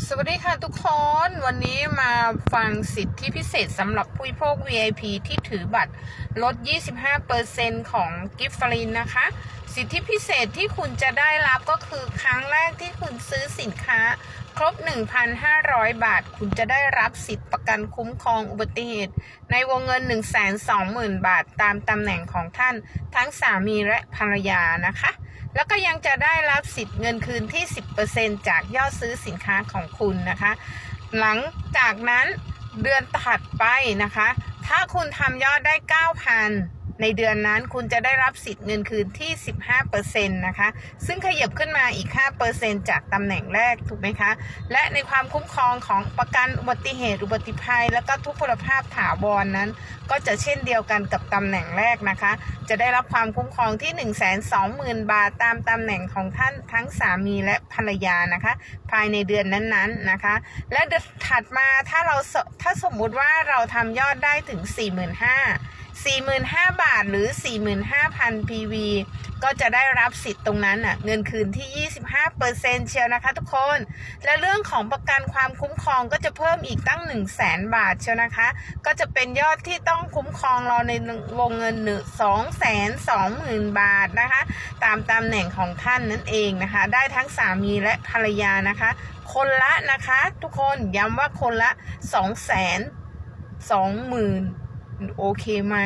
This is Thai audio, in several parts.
สวัสดีค่ะทุกคนวันนี้มาฟังสิทธิพิเศษสำหรับผู้บริโภค VIP ที่ถือบัตรลด 25%ของกิฟฟลินนะคะ สิทธิพิเศษที่คุณจะได้รับก็คือครั้งแรกที่คุณซื้อสินค้า ครบ 1,500 บาท คุณจะได้รับสิทธิประกันคุ้มครองอุบัติเหตุ ในวงเงิน 120,000 บาท ตามตำแหน่งของท่าน ทั้งสามีและภรรยานะคะ แล้วก็ยังจะได้รับสิทธิ์เงินคืนที่ 10%จากยอดซื้อสินค้าของคุณนะคะ หลังจากนั้นเดือนถัดไปนะคะ ถ้าคุณทำยอดได้ 9,000 ในเดือนนั้นคุณจะได้รับสิทธิ์เงินคืนที่ 15%นะคะ ซึ่งขยับขึ้นมาอีก 5%จากตำแหน่งแรก ถูกไหมคะ และในความคุ้มครองของประกันอุบัติเหตุ อุบัติภัย แล้วก็ทุกพลภาพถาวรนนั้น ก็จะเช่นเดียวกันกับตำแหน่งแรกนะคะ จะได้รับความคุ้มครองที่ 120,000 บาทตามตำแหน่งของท่านทั้งสามีและภรรยานะคะ ภายในเดือนนั้นๆนะคะ และถัดมาถ้าเราถ้าสมมุติว่าเราทำยอดได้ถึง 45,000 45,000 บาทหรือ 45,000 PV ก็จะได้รับสิทธิ์ตรงนั้นอะเงินคืนที่ 25%เเชียวนะคะทุกคน และเรื่องของประกันความคุ้มครองก็จะเพิ่มอีกตั้ง 1 0 0 0 0แสนบาทเชียวนะคะ ก็จะเป็นยอดที่ต้องคุ้มครองเราในวงเงินหนึ่งสองแสนสองหมื่นบาทนะคะ ตามตำแหน่งของท่านนั่นเองนะคะ ได้ทั้งสามีและภรรยานะคะ คนละนะคะ ทุกคนย้ำว่าคนละสองแสนสองหมื่น โอเคไหม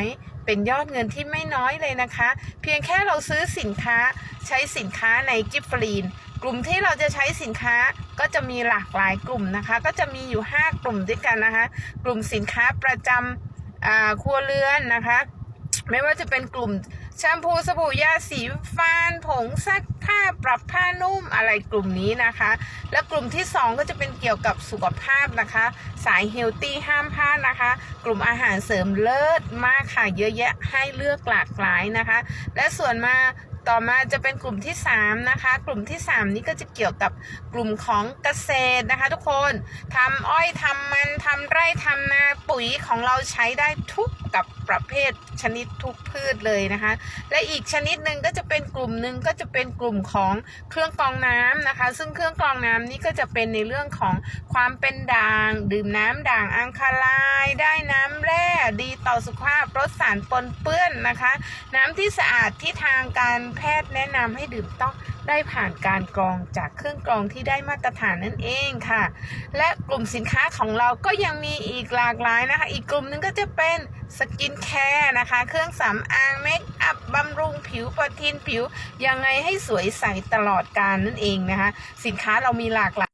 เป็นยอดเงินที่ไม่น้อยเลยนะคะ เพียงแค่เราซื้อสินค้าใช้สินค้าในกิฟฟรีนกลุ่มที่เราจะใช้สินค้าก็จะมีหลากหลายกลุ่มนะคะ ก็จะมีอยู่ 5 กลุ่มด้วยกันนะคะ กลุ่มสินค้าประจำครัวเรือนนะคะ ไม่ว่าจะเป็นกลุ่มแชมพูสบู่ยาสีฟันผงซักผ้าปรับผ้านุ่มอะไรกลุ่มนี้นะคะ และกลุ่มที่ 2 ก็จะเป็นเกี่ยวกับสุขภาพนะคะ สายเฮลตี้ห้ามพลาดนะคะ กลุ่มอาหารเสริมเลิศมากค่ะเยอะแยะให้เลือกหลากหลายนะคะ และส่วนมาต่อมาจะเป็นกลุ่มที่ 3 นะคะ กลุ่มที่ 3 นี้ก็จะเกี่ยวกับกลุ่มของเกษตรนะคะ ทุกคนทำอ้อยทำมันทำไร่ทำนาปุ๋ยของเราใช้ได้ทุกกับ ประเภทชนิดทุกพืชเลยนะคะ และอีกชนิดหนึ่งก็จะเป็นกลุ่มหนึ่งก็จะเป็นกลุ่มของเครื่องกรองน้ำนะคะ ซึ่งเครื่องกรองน้ำนี้ก็จะเป็นในเรื่องของความเป็นด่าง ดื่มน้ำด่างอังคาลาย ได้น้ำแร่ดีต่อสุขภาพลดสารปนเปื้อนนะคะ น้ำที่สะอาดที่ทางการแพทย์แนะนำให้ดื่มต้องได้ผ่านการกรองจากเครื่องกรองที่ได้มาตรฐานนั่นเองค่ะ และกลุ่มสินค้าของเราก็ยังมีอีกหลากหลายนะคะ อีกกลุ่มนึงก็จะเป็น สกินแคร์นะคะ เครื่องสำอางเมคอัพบำรุงผิวประทินผิว ยังไงให้สวยใสตลอดการนั่นเองนะคะ สินค้าเรามีหลากหลาย